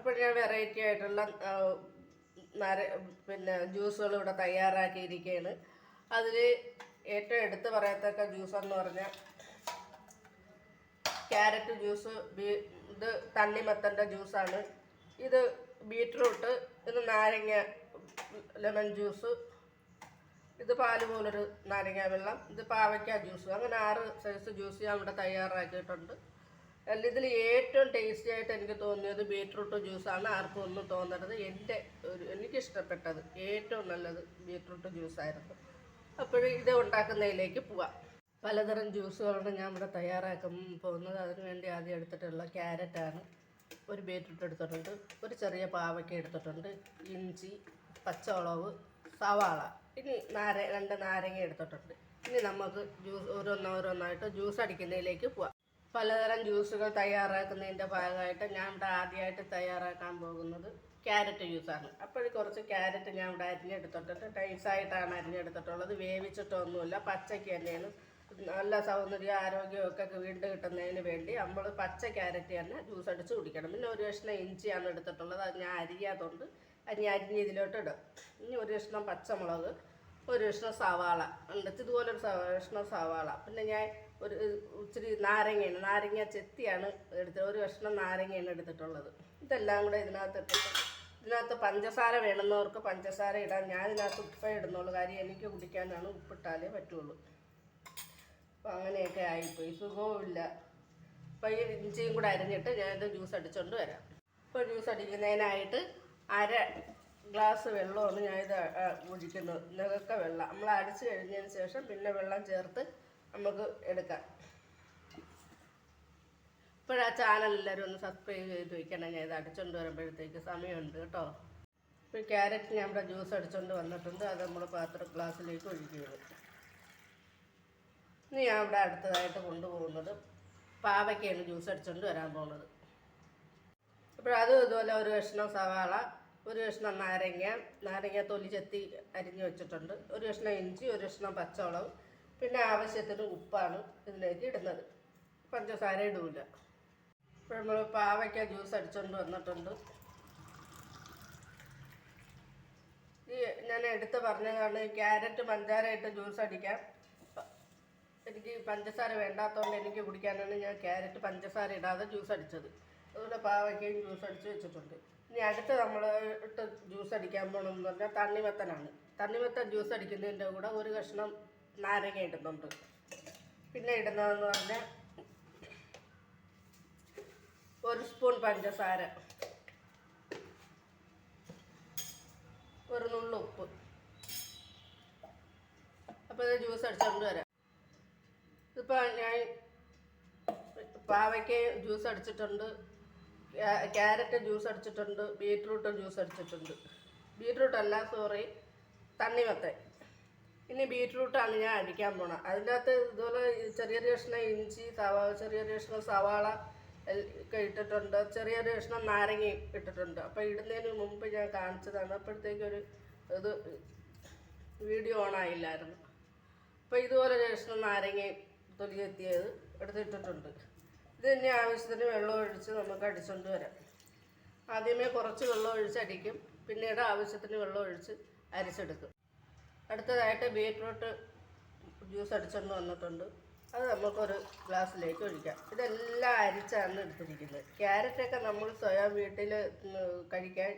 അപ്പോൾ ഞാൻ വെറൈറ്റി ആയിട്ടുള്ള നര പിന്നെ ജ്യൂസുകൾ ഇവിടെ തയ്യാറാക്കിയിരിക്കുകയാണ്. അതിൽ ഏറ്റവും എടുത്ത് പറയത്തക്ക ജ്യൂസ് എന്ന് പറഞ്ഞാൽ ക്യാരറ്റ് ജ്യൂസ് ബീ ഇത് തണ്ണിമത്തന്റെ ജ്യൂസാണ് ഇത് ബീറ്റ്റൂട്ട് ഇത് നാരങ്ങ ലെമൺ ജ്യൂസ് ഇത് പാൽ പോലൊരു നാരങ്ങ വെള്ളം ഇത് പാവയ്ക്ക ജ്യൂസ് അങ്ങനെ ആറ് സൈസ് ജ്യൂസ് ഞാൻ ഇവിടെ തയ്യാറാക്കിയിട്ടുണ്ട്. അതിൽ ഇതിൽ ഏറ്റവും ടേസ്റ്റി ആയിട്ട് എനിക്ക് തോന്നിയത് ബീട്രൂട്ട് ജ്യൂസാണ്. ആർക്കും ഒന്നും തോന്നരുത്. എന്റെ ഒരു എനിക്കിഷ്ടപ്പെട്ടത് ഏറ്റവും നല്ലത് ബീട്രൂട്ട് ജ്യൂസായിരുന്നു. അപ്പോൾ ഇത് ഉണ്ടാക്കുന്നതിലേക്ക് പോവാം. പലതരം ജ്യൂസുകളാണ് ഞാൻ ഇവിടെ തയ്യാറാക്കാൻ പോകുന്നത്. അതിന് വേണ്ടി ആദ്യം എടുത്തിട്ടുള്ള ക്യാരറ്റാണ് ഒരു ബീട്രൂട്ട് എടുത്തിട്ടുണ്ട്. ഒരു ചെറിയ പാവയ്ക്ക എടുത്തിട്ടുണ്ട്. ഇഞ്ചി പച്ചമുളക് സവാള. ഇനി നാര രണ്ട് നാരങ്ങ എടുത്തിട്ടുണ്ട്. ഇനി നമുക്ക് ജ്യൂസ് ഓരോന്നോരോന്നായിട്ട് ജ്യൂസ് അടിക്കുന്നതിലേക്ക് പോവാം. പലതരം ജ്യൂസുകൾ തയ്യാറാക്കുന്നതിന്റെ ഭാഗമായിട്ട് ഞാൻ ഇവിടെ ആദ്യമായിട്ട് തയ്യാറാക്കാൻ പോകുന്നത് ക്യാരറ്റ് ജ്യൂസാണ്. അപ്പോൾ കുറച്ച് ക്യാരറ്റ് ഞാൻ ഇവിടെ അരിഞ്ഞെടുത്തിട്ടുണ്ട്. ടൈസായിട്ടാണ് അരിഞ്ഞെടുത്തിട്ടുള്ളത്. വേവിച്ചിട്ടൊന്നുമില്ല. പച്ചയ്ക്ക് തന്നെയാണ്. നല്ല സൗന്ദര്യം ആരോഗ്യമൊക്കെ വീണ്ടും കിട്ടുന്നതിന് വേണ്ടി നമ്മൾ പച്ച ക്യാരറ്റ് തന്നെ ജ്യൂസ് അടിച്ച് കുടിക്കണം. പിന്നെ ഒരു കഷ്ണം ഇഞ്ചിയാണ് എടുത്തിട്ടുള്ളത്. അത് ഞാൻ അരിയാത്തതുകൊണ്ട് അത് ഞാൻ അരിഞ്ഞ് ഇതിലോട്ട് ഇടും. ഇനി ഒരു കഷ്ണം പച്ചമുളക്. ഒരു കഷ്ണം സവാള. ഉണ്ട് ഇതുപോലെ ഒരു സവ- കഷ്ണം സവാള. പിന്നെ ഞാൻ ഒരു ഇച്ചിരി നാരങ്ങയാണ്. നാരങ്ങ ചെത്തിയാണ് എടുത്തത്. ഒരു കഷ്ണം നാരങ്ങയാണ് എടുത്തിട്ടുള്ളത്. ഇതെല്ലാം കൂടെ ഇതിനകത്ത് ഇട്ടിട്ട് ഇതിനകത്ത് പഞ്ചസാര വേണമെന്നവർക്ക് പഞ്ചസാര ഇടാം. ഞാൻ ഇതിനകത്ത് ഉപ്പേ ഇടുന്നുള്ളൂ. കാര്യം എനിക്ക് കുടിക്കാനാണ് ഉപ്പിട്ടാലേ പറ്റുള്ളൂ. അപ്പോൾ അങ്ങനെയൊക്കെ ആയിപ്പോയി. സുഖവുമില്ല. അപ്പം അപ്പോൾ ഈ ഇഞ്ചിയും കൂടെ അരിഞ്ഞിട്ട് ഞാനിത് ജ്യൂസ് അടിച്ചുകൊണ്ട് വരാം. ഇപ്പോൾ ജ്യൂസ് അടിക്കുന്നതിനായിട്ട് അര ഗ്ലാസ് വെള്ളമാണ് ഞാൻ ഇത് ഒഴിക്കുന്നത് നികക്ക വെള്ളം. നമ്മൾ അടിച്ച് കഴിഞ്ഞതിന് ശേഷം പിന്നെ വെള്ളം ചേർത്ത് നമുക്ക് എടുക്കാം. ഇപ്പോഴാ ചാനൽ എല്ലാവരും ഒന്ന് സബ്സ്ക്രൈബ് ചെയ്ത് വയ്ക്കണം ഞാൻ ഇത് അടിച്ചുകൊണ്ട് വരുമ്പോഴത്തേക്ക് സമയമുണ്ട് കേട്ടോ. ഇപ്പോൾ ക്യാരറ്റ് ഞാൻ ഇവിടെ ജ്യൂസ് അടിച്ചുകൊണ്ട് വന്നിട്ടുണ്ട്. അത് നമ്മൾ പാത്ര ഗ്ലാസ്സിലേക്ക് ഒഴിക്കുകയാണ് ഇനി ഞാൻ ഇവിടെ അടുത്തതായിട്ട് കൊണ്ടുപോകുന്നത് പാവയ്ക്കാണ് ജ്യൂസ് അടിച്ചുകൊണ്ട് വരാൻ പോകുന്നത്. അപ്പോൾ ഇതുപോലെ ഒരു കഷ്ണം സവാള ഒരു കഷ്ണം നാരങ്ങ നാരങ്ങ തൊലി ചെത്തി അരിഞ്ഞു വെച്ചിട്ടുണ്ട്. ഒരു കഷ്ണം ഇഞ്ചി ഒരു കഷ്ണം പച്ചമുളക് പിന്നെ ആവശ്യത്തിന് ഉപ്പാണ് ഇതിലേക്ക് ഇടുന്നത്. പഞ്ചസാര ഇടൂല. ഇപ്പോൾ നമ്മൾ പാവയ്ക്ക ജ്യൂസ് അടിച്ചുകൊണ്ട് വന്നിട്ടുണ്ട്. ഈ ഞാൻ എടുത്ത് പറഞ്ഞതാണ് ക്യാരറ്റ് പഞ്ചാര ഇട്ട് ജ്യൂസ് അടിക്കാം. എനിക്ക് പഞ്ചസാര വേണ്ടാത്തതുകൊണ്ട് എനിക്ക് കുടിക്കാനാണ് ഞാൻ ക്യാരറ്റ് പഞ്ചസാര ഇടാതെ ജ്യൂസ് അടിച്ചത്. അതുപോലെ പാവയ്ക്കയും ജ്യൂസ് അടിച്ച് വെച്ചിട്ടുണ്ട്. ഇനി അടുത്ത് നമ്മൾ ഇട്ട് ജ്യൂസ് അടിക്കാൻ പോകണമെന്ന് പറഞ്ഞാൽ തണ്ണിമത്തനാണ് തണ്ണിമത്തൻ ജ്യൂസ് അടിക്കുന്നതിന്റെ കൂടെ ഒരു കഷ്ണം നാരങ്ങ ഇടുന്നുണ്ട്. പിന്നെ ഇടുന്നതെന്ന് പറഞ്ഞാൽ ഒരു സ്പൂൺ പഞ്ചസാര. ഒരു നുള്ളു ഉപ്പ്. അപ്പോൾ ഇത് ജ്യൂസ് അടിച്ചുകൊണ്ട് വരാം. ഇതിപ്പോൾ ഞാൻ പാവയ്ക്ക് ജ്യൂസ് അടിച്ചിട്ടുണ്ട്. ക്യാരറ്റ് ജ്യൂസ് അടിച്ചിട്ടുണ്ട് ബീറ്റ്റൂട്ട് ജ്യൂസ് അടിച്ചിട്ടുണ്ട്. ബീറ്റ്റൂട്ട് അല്ല സോറി തണ്ണിമത്തൻ ഇനി ബീറ്റ്റൂട്ടാണ് ഞാൻ അടിക്കാൻ പോണത് അതിന്റെ അകത്ത് ഇതുപോലെ ചെറിയ ചെറിയൊരു കഷ്ണം ഇഞ്ചി സവാ ചെറിയൊരു കഷ്ണം സവാള ഒക്കെ ഇട്ടിട്ടുണ്ട്. ചെറിയൊരു കഷ്ണം നാരങ്ങ ഇട്ടിട്ടുണ്ട്. അപ്പോൾ ഇടുന്നതിന് മുമ്പ് ഞാൻ കാണിച്ചതാണ്. അപ്പോഴത്തേക്കൊരു ഇത് വീഡിയോ ഓൺ ആയില്ലായിരുന്നു. അപ്പോൾ ഇതുപോലെ ഒരു കഷ്ണം നാരങ്ങയും തൊലി ചെത്തിയത് എടുത്തിട്ടിട്ടുണ്ട്. ഇത് തന്നെ ആവശ്യത്തിന് വെള്ളം ഒഴിച്ച് നമുക്ക് അടിച്ചുകൊണ്ട് വരാം. ആദ്യമേ കുറച്ച് വെള്ളം ഒഴിച്ചടിക്കും പിന്നീട് ആവശ്യത്തിന് വെള്ളം ഒഴിച്ച് അരിച്ചെടുക്കും. അടുത്തതായിട്ട് ബീറ്റ്റൂട്ട് ജ്യൂസ് അടിച്ചുകൊണ്ട് വന്നിട്ടുണ്ട്. അത് നമുക്കൊരു ഗ്ലാസ്സിലേക്ക് ഒഴിക്കാം. ഇതെല്ലാം അരിച്ചാണ് എടുത്തിരിക്കുന്നത്. ക്യാരറ്റൊക്കെ നമ്മൾ സ്വയം വീട്ടിൽ കഴിക്കാൻ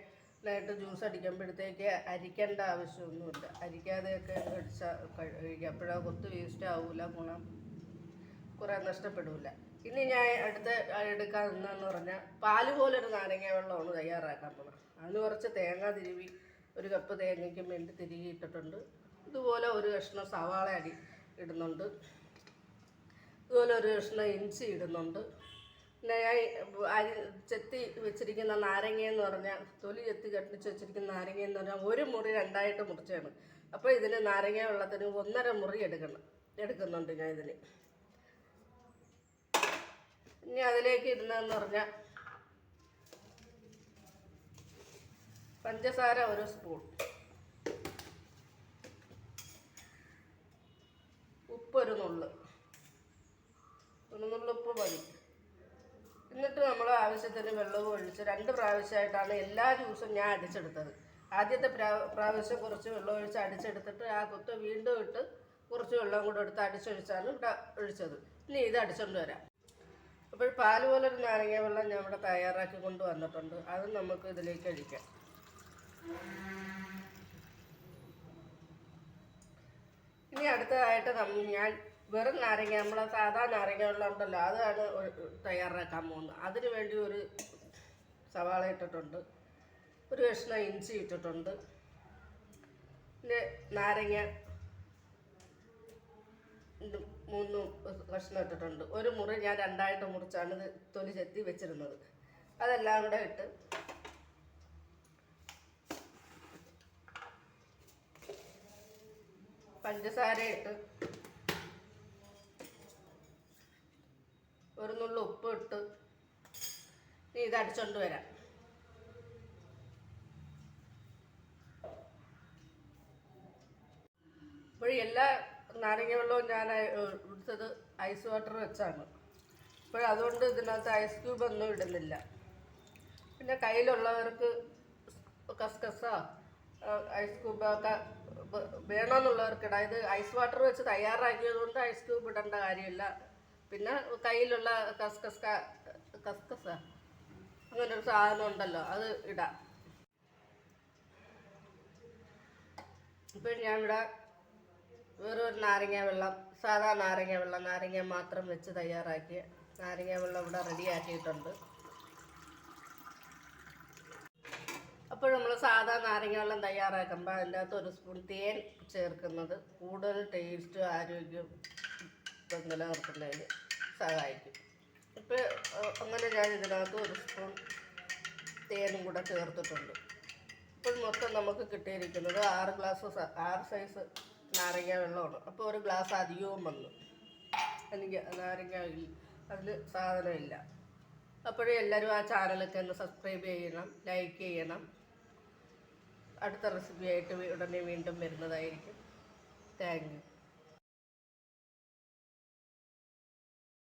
ായിട്ട് ജ്യൂസ് അടിക്കുമ്പോഴത്തേക്ക് അരിക്കേണ്ട ആവശ്യമൊന്നുമില്ല. അരിക്കാതെയൊക്കെ അടിച്ചാൽ കഴിക്കാം. അപ്പോഴാ കൊത്ത് വേസ്റ്റ് ആവില്ല ഗുണം. കുറേ നഷ്ടപ്പെടില്ല ഇനി ഞാൻ അടുത്ത് എടുക്കാൻ നിന്നെന്ന് പറഞ്ഞാൽ പാൽ പോലൊരു നാരങ്ങ വെള്ളമാണ് തയ്യാറാക്കാൻ പോകുന്നത് അതിന് കുറച്ച് തേങ്ങ തിരുവി ഒരു കപ്പ് തേങ്ങയ്ക്കും വേണ്ടി തിരികെ ഇട്ടിട്ടുണ്ട്. ഇതുപോലെ ഒരു കഷ്ണം സവാള അടി ഇടുന്നുണ്ട്. ഇതുപോലെ ഒരു കഷ്ണം ഇഞ്ചി ഇടുന്നുണ്ട്. പിന്നെ ഞാൻ അരി ചെത്തി വെച്ചിരിക്കുന്ന നാരങ്ങ എന്ന് പറഞ്ഞാൽ തൊലി ചെത്തി കട്ടിച്ച് വെച്ചിരിക്കുന്ന നാരങ്ങ എന്ന് പറഞ്ഞാൽ ഒരു മുറി രണ്ടായിട്ട് മുറിച്ചാണ്. അപ്പോൾ ഇതിന് നാരങ്ങ വെള്ളത്തിന് ഒന്നര മുറി എടുക്കണം എടുക്കുന്നുണ്ട് ഞാൻ ഇതിന്. ഇനി അതിലേക്ക് ഇടുന്നതെന്ന് പറഞ്ഞാൽ പഞ്ചസാര ഒരു സ്പൂൺ. ഉപ്പൊരു നുള്ള്. ഒരു മതി. എന്നിട്ട് നമ്മൾ ആവശ്യത്തിന് വെള്ളവും ഒഴിച്ച് രണ്ട് പ്രാവശ്യമായിട്ടാണ് എല്ലാ ജ്യൂസും ഞാൻ അടിച്ചെടുത്തത്. ആദ്യത്തെ പ്രാവശ്യം കുറച്ച് വെള്ളം ഒഴിച്ച് അടിച്ചെടുത്തിട്ട് ആ കുത്ത് വീണ്ടും ഇട്ട് കുറച്ച് വെള്ളം കൂടെ എടുത്ത് അടിച്ചൊഴിച്ചാണ് ഒഴിച്ചത്. ഇനി ഇത് അടിച്ചുകൊണ്ട് വരാം. അപ്പോൾ പാൽ പോലെ ഒരു നാരങ്ങ വെള്ളം ഞാൻ ഇവിടെ തയ്യാറാക്കി കൊണ്ട് വന്നിട്ടുണ്ട്. അത് നമുക്ക് ഇതിലേക്ക് ഒഴിക്കാം ഇനി അടുത്തതായിട്ട് നമ്മൾ ഞാൻ വെറും നാരങ്ങ നമ്മളെ സാധാ നാരങ്ങ വെള്ളം ഉണ്ടല്ലോ അതാണ് തയ്യാറാക്കാൻ പോകുന്നത്. അതിന് വേണ്ടി ഒരു സവാള ഇട്ടിട്ടുണ്ട് ഒരു കഷ്ണം ഇഞ്ചി ഇട്ടിട്ടുണ്ട് പിന്നെ നാരങ്ങ മൂന്ന് കഷ്ണം ഇട്ടിട്ടുണ്ട്. ഒരു മുറി ഞാൻ രണ്ടായിട്ട് മുറിച്ചാണ് തൊലി ചെത്തി വെച്ചിരുന്നത്. അതെല്ലാം കൂടെ ഇട്ട് പഞ്ചസാര ഇട്ട് ഒരു നുള്ളു ഉപ്പ് ഇട്ട് നീ ഇത് അടിച്ചോണ്ട് വരാം. ഇപ്പോൾ എല്ലാ നാരങ്ങ വെള്ളവും ഞാൻ എടുത്തത് ഐസ് വാട്ടർ വെച്ചാണ്. ഇപ്പോൾ അതുകൊണ്ട് ഇതിനകത്ത് ഐസ് ക്യൂബ് ഒന്നും ഇടുന്നില്ല. പിന്നെ കയ്യിലുള്ളവർക്ക് കസ്കസ ഐസ് ക്യൂബൊക്കെ ഒക്കെ വേണമെന്നുള്ളവർക്ക് ഇടാം. ഇത് ഐസ് വാട്ടർ വെച്ച് തയ്യാറാക്കിയത് കൊണ്ട് ഐസ് ക്യൂബ് ഇടേണ്ട കാര്യമില്ല. പിന്നെ കയ്യിലുള്ള കസ്കസ് കസ്കസ അങ്ങനെ ഒരു സാധനം ഉണ്ടല്ലോ അത് ഇടാം. ഇപ്പം ഞാൻ ഇവിടെ വെറും ഒരു നാരങ്ങ വെള്ളം സാധാ നാരങ്ങ വെള്ളം നാരങ്ങ മാത്രം വെച്ച് തയ്യാറാക്കിയ നാരങ്ങ വെള്ളം ഇവിടെ റെഡിയാക്കിയിട്ടുണ്ട് അപ്പോൾ നമ്മൾ സാധാ നാരങ്ങ വെള്ളം തയ്യാറാക്കുമ്പോൾ അതിന്റെ അകത്ത് ഒരു സ്പൂൺ തേൻ ചേർക്കുന്നത്. കൂടുതൽ ടേസ്റ്റ് ആരോഗ്യം ഇപ്പം നിലനിർത്തുന്നതിന് സഹായിക്കും. ഇപ്പോൾ അങ്ങനെ ഞാൻ ഇതിനകത്ത് ഒരു സ്പൂൺ തേനും കൂടെ ചേർത്തിട്ടുണ്ട്. ഇപ്പോൾ മൊത്തം നമുക്ക് കിട്ടിയിരിക്കുന്നത് ആറ് ഗ്ലാസ് ആറ് സൈസ് നാരങ്ങ വെള്ളമാണ് അപ്പോൾ ഒരു ഗ്ലാസ് അധികവും വന്നു. എനിക്ക് നാരങ്ങ അതിൽ സാധനമില്ല. അപ്പോഴേ എല്ലാവരും ആ ചാനലൊക്കെ ഒന്ന് സബ്സ്ക്രൈബ് ചെയ്യണം ലൈക്ക് ചെയ്യണം. അടുത്ത റെസിപ്പി ആയിട്ട് ഉടനെ വീണ്ടും വരുന്നതായിരിക്കും. Thank you